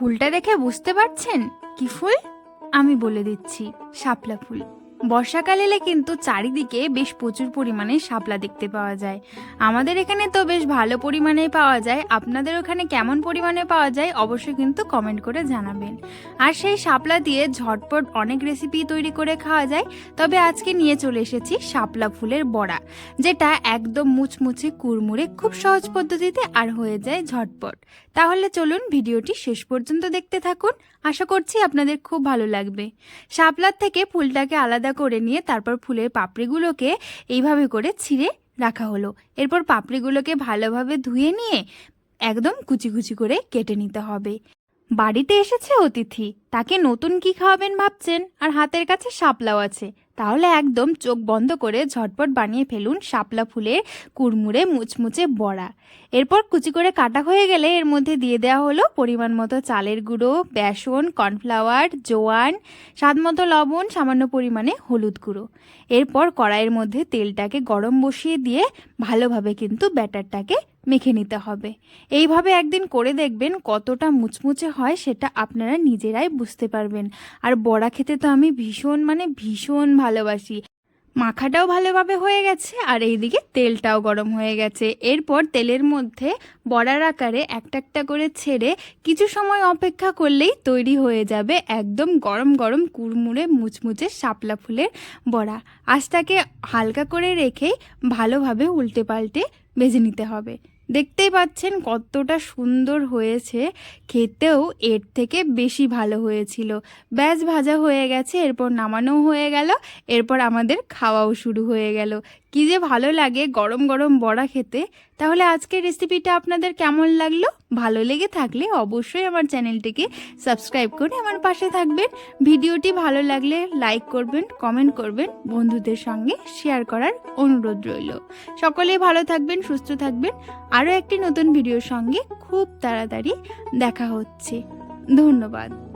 ফুলটা দেখে বুঝতে পারছেন? কি ফুল? আমি বলে দিচ্ছি শাপলা ফুল। বর্ষাকাল এলে কিন্তু চারিদিকে বেশ প্রচুর পরিমাণে শাপলা দেখতে পাওয়া যায়। আমাদের এখানে তো বেশ ভালো পরিমাণে পাওয়া যায়। আপনাদের ওখানে কেমন পরিমাণে পাওয়া যায় অবশ্যই কিন্তু কমেন্ট করে জানাবেন। আর সেই শাপলা দিয়ে ঝটপট অনেক রেসিপি তৈরি করে খাওয়া যায়। তবে আজকে নিয়ে চলে এসেছি শাপলা ফুলের বড়া, যেটা একদম মুচমুচে, কুড়মুড়ে, খুব সহজ পদ্ধতিতে আর হয়ে যায় ঝটপট। তাহলে চলুন ভিডিওটি শেষ পর্যন্ত দেখতে থাকুন। আশা করছি আপনাদের খুব ভালো লাগবে। শাপলার থেকে ফুলটাকে আলাদা করে নিয়ে তারপর ফুলের পাপড়িগুলোকে এইভাবে করে ছিঁড়ে রাখা হলো। এরপর পাপড়িগুলোকে ভালোভাবে ধুয়ে নিয়ে একদম কুচি কুচি করে কেটে নিতে হবে। বাড়িতে এসেছে অতিথি, তাকে নতুন কি খাওয়াবেন ভাবছেন? আর হাতের কাছে শাপলাও আছে। তাহলে একদম চোখ বন্ধ করে ঝটপট বানিয়ে ফেলুন শাপলা ফুলের কুড়মুড়ে, মুচমুচে বড়া। এরপর কুচি করে কাটা হয়ে গেলে এর মধ্যে দিয়ে দেওয়া হলো পরিমাণ মতো চালের গুঁড়ো, বেসন, কর্নফ্লাওয়ার, জোয়ান, স্বাদ মতো লবণ, সামান্য পরিমাণে হলুদ গুঁড়ো। এরপর কড়াইয়ের মধ্যে তেলটাকে গরম বসিয়ে দিয়ে ভালোভাবে কিন্তু ব্যাটারটাকে মেখে নিতে হবে। এইভাবে একদিন করে দেখবেন কতটা মুচমুচে হয় সেটা আপনারা নিজেরাই বুঝতে পারবেন। আর বড়া খেতে তো আমি ভীষণ মানে ভীষণ ভালোবাসি। মাখাটাও ভালোভাবে হয়ে গেছে আর এইদিকে তেলটাও গরম হয়ে গেছে। এরপর তেলের মধ্যে বড়ার আকারে একটা একটা করে ছেড়ে কিছু সময় অপেক্ষা করলেই তৈরি হয়ে যাবে একদম গরম গরম কুড়মুড়ে মুচমুচে শাপলা ফুলের বড়া। আঁচটাকে হালকা করে রেখেই ভালোভাবে উল্টে পাল্টে ভেজে নিতে হবে। দেখতেই পাচ্ছেন কতটা সুন্দর হয়েছে। খেতেও এর থেকে বেশি ভালো হয়েছিল। ব্যাস, ভাজা হয়ে গেছে, এরপর নামানো হয়ে গেল, এরপর আমাদের খাওয়াও শুরু হয়ে গেল। কি যে ভালো লাগে গরম গরম বড়া খেতে। তাহলে আজকের রেসিপিটা আপনাদের কেমন লাগল? ভালো লেগে থাকলে অবশ্যই আমার চ্যানেলটিকে সাবস্ক্রাইব করে আমার পাশে থাকবেন। ভিডিওটি ভালো লাগলে লাইক করবেন কমেন্ট করবেন, বন্ধুদের সঙ্গে শেয়ার করার অনুরোধ রইল। সকলেই ভালো থাকবেন, সুস্থ থাকবেন। আরও একটি নতুন ভিডিওর সঙ্গে খুব তাড়াতাড়ি দেখা হচ্ছে। ধন্যবাদ।